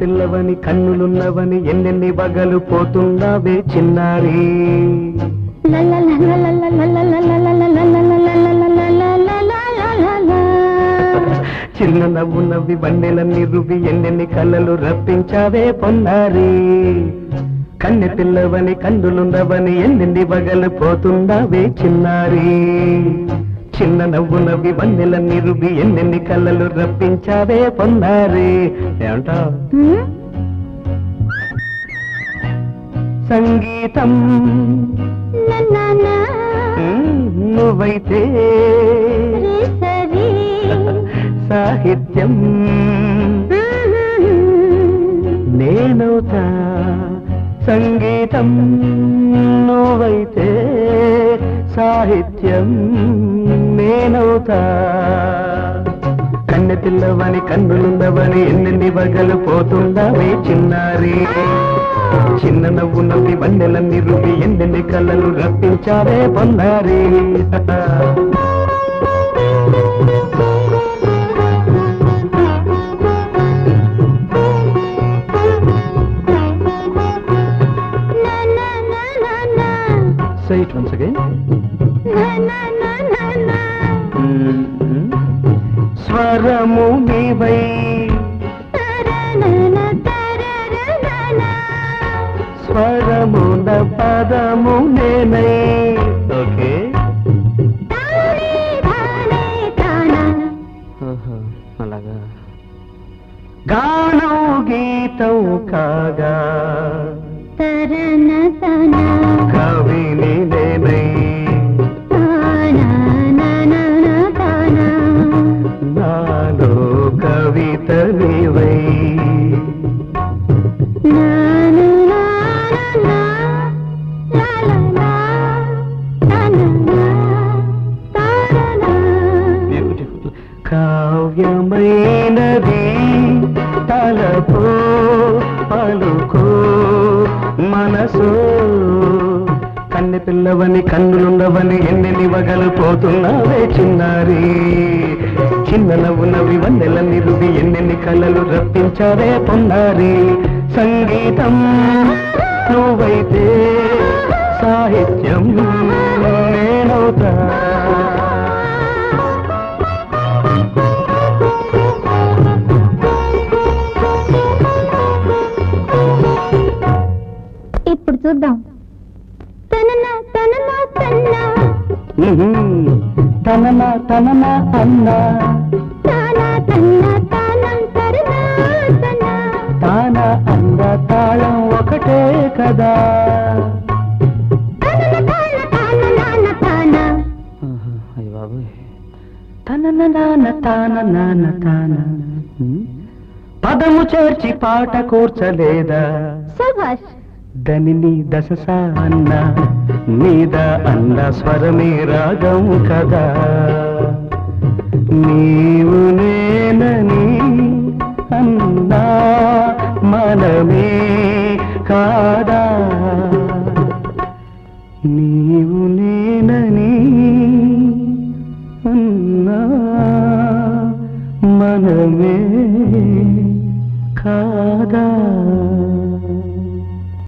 పిల్లవని కన్నులున్నవని ఎన్నెన్ని బగలు పోతున్నావే చిన్నారి. చిన్న నవ్వు నవ్వి బండెలన్నీ రువి ఎన్నెన్ని కళ్ళలు రప్పించావే పొన్నారి. కన్నె పిల్లవని కన్నులున్నవని ఎన్నెన్ని బగలు పోతున్నావే చిన్నారి. చిన్న నవ్వు నవ్వి బండెలన్నీ రువి ఎన్నెన్ని కళ్ళలు రప్పించావే పొన్నారి. ఏమంటావ్ సంగీతం. నువ్వైతే సాహిత్యం. నేనవుతా సంగీతం. నువ్వైతే సాహిత్యం. నేనవుతా కన్నె పిల్లవని కన్నులుందవని ఎన్నెన్ని బగలు పోతుండవే చిన్నారి. చిన్న నవ్వు నవ్వి వన్నెలన్నీ రువి ఎన్నెన్ని కళ్ళలు రప్పించారే పొందారి Say it once again. స్వరము నీవై. స్వరమున పదము నేనై. ఓకే. అలాగా. గానం గీతం కాగా. కావ్యమైనది తలపు పలుకు మనసు. కన్నె పిల్లవని కన్నులుండవని ఎన్ని వగలు పోతున్నావే చిన్నారి? చిన్న నవ్వు నవ్వి వన్నెల నిరువి ఎన్నెన్ని కళలు రప్పించావే పొన్నారి? సంగీతం. ఇప్పుడు చూద్దాం. తనన తనన తన్న. తనన తనన అన్నా. తాన తన్న తానం తరన తన తాన అంద తాళం ఒకటే కదా. తనన తాన తాన నాన తాన. అయ్య బాబోయ్. తన నాన్న తాన నాన్న తాన. పదము చేర్చి పాట కూర్చలేదా? శభాష్. దనిని దశస అన్న నీద అన్న స్వరమే రాగం కదా. నీవు నేనని అన్నా మనమే కాదా. నీవు నేనని అన్నా మనమే కాదా.